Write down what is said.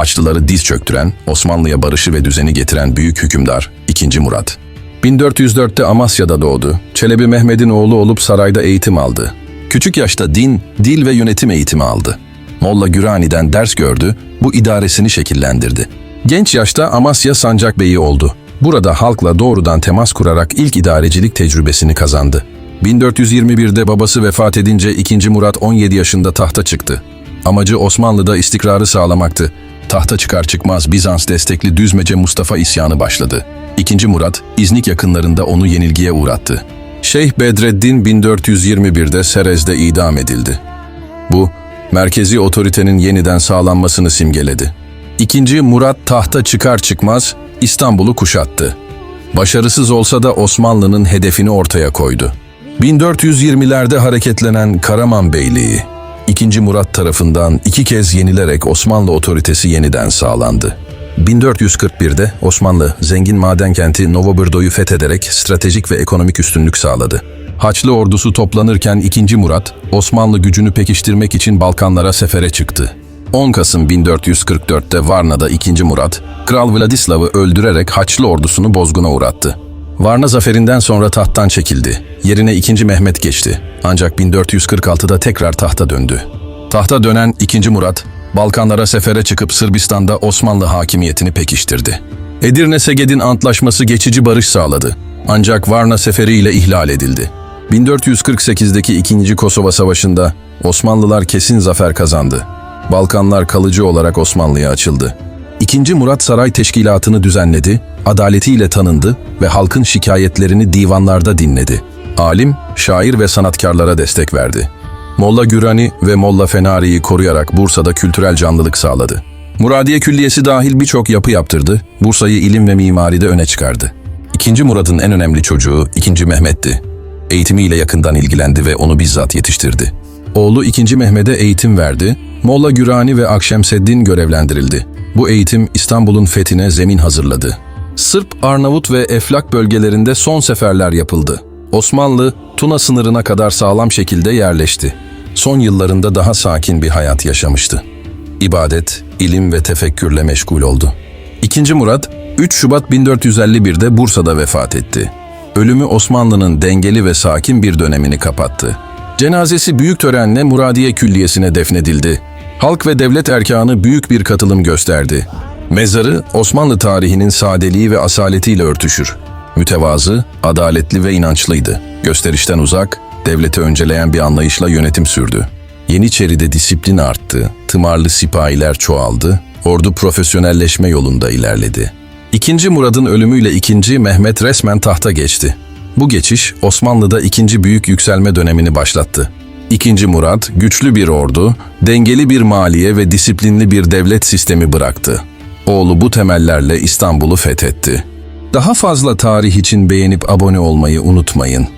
Haçlıları diz çöktüren, Osmanlı'ya barışı ve düzeni getiren büyük hükümdar 2. Murat. 1404'te Amasya'da doğdu. Çelebi Mehmet'in oğlu olup sarayda eğitim aldı. Küçük yaşta din, dil ve yönetim eğitimi aldı. Molla Gürani'den ders gördü, bu idaresini şekillendirdi. Genç yaşta Amasya Sancak Beyi oldu. Burada halkla doğrudan temas kurarak ilk idarecilik tecrübesini kazandı. 1421'de babası vefat edince 2. Murat 17 yaşında tahta çıktı. Amacı Osmanlı'da istikrarı sağlamaktı. Tahta çıkar çıkmaz Bizans destekli Düzmece Mustafa isyanı başladı. 2. Murat, İznik yakınlarında onu yenilgiye uğrattı. Şeyh Bedreddin 1421'de Serez'de idam edildi. Bu, merkezi otoritenin yeniden sağlanmasını simgeledi. İkinci Murat tahta çıkar çıkmaz İstanbul'u kuşattı. Başarısız olsa da Osmanlı'nın hedefini ortaya koydu. 1420'lerde hareketlenen Karaman Beyliği, 2. Murat tarafından iki kez yenilerek Osmanlı otoritesi yeniden sağlandı. 1441'de Osmanlı zengin maden kenti Novobrdo'yu fethederek stratejik ve ekonomik üstünlük sağladı. Haçlı ordusu toplanırken 2. Murat, Osmanlı gücünü pekiştirmek için Balkanlara sefere çıktı. 10 Kasım 1444'te Varna'da 2. Murat, Kral Vladislav'ı öldürerek Haçlı ordusunu bozguna uğrattı. Varna zaferinden sonra tahttan çekildi. Yerine 2. Mehmet geçti. Ancak 1446'da tekrar tahta döndü. Tahta dönen 2. Murat, Balkanlara sefere çıkıp Sırbistan'da Osmanlı hakimiyetini pekiştirdi. Edirne-Seged'in antlaşması geçici barış sağladı. Ancak Varna seferi ile ihlal edildi. 1448'deki 2. Kosova Savaşı'nda Osmanlılar kesin zafer kazandı. Balkanlar kalıcı olarak Osmanlı'ya açıldı. İkinci Murat Saray Teşkilatı'nı düzenledi, adaletiyle tanındı ve halkın şikayetlerini divanlarda dinledi. Alim, şair ve sanatkarlara destek verdi. Molla Gürani ve Molla Fenari'yi koruyarak Bursa'da kültürel canlılık sağladı. Muradiye Külliyesi dahil birçok yapı yaptırdı, Bursa'yı ilim ve mimaride öne çıkardı. İkinci Murat'ın en önemli çocuğu 2. Mehmet'ti. Eğitimiyle yakından ilgilendi ve onu bizzat yetiştirdi. Oğlu 2. Mehmet'e eğitim verdi, Molla Gürani ve Akşemseddin görevlendirildi. Bu eğitim İstanbul'un fethine zemin hazırladı. Sırp, Arnavut ve Eflak bölgelerinde son seferler yapıldı. Osmanlı, Tuna sınırına kadar sağlam şekilde yerleşti. Son yıllarında daha sakin bir hayat yaşamıştı. İbadet, ilim ve tefekkürle meşgul oldu. İkinci Murat, 3 Şubat 1451'de Bursa'da vefat etti. Ölümü Osmanlı'nın dengeli ve sakin bir dönemini kapattı. Cenazesi büyük törenle Muradiye Külliyesi'ne defnedildi. Halk ve devlet erkanı büyük bir katılım gösterdi. Mezarı Osmanlı tarihinin sadeliği ve asaletiyle örtüşür. Mütevazı, adaletli ve inançlıydı. Gösterişten uzak, devleti önceleyen bir anlayışla yönetim sürdü. Yeniçeri'de disiplin arttı, tımarlı sipahiler çoğaldı, ordu profesyonelleşme yolunda ilerledi. İkinci Murad'ın ölümüyle ikinci Mehmet resmen tahta geçti. Bu geçiş Osmanlı'da ikinci büyük yükselme dönemini başlattı. İkinci Murat güçlü bir ordu, dengeli bir maliye ve disiplinli bir devlet sistemi bıraktı. Oğlu bu temellerle İstanbul'u fethetti. Daha fazla tarih için beğenip abone olmayı unutmayın.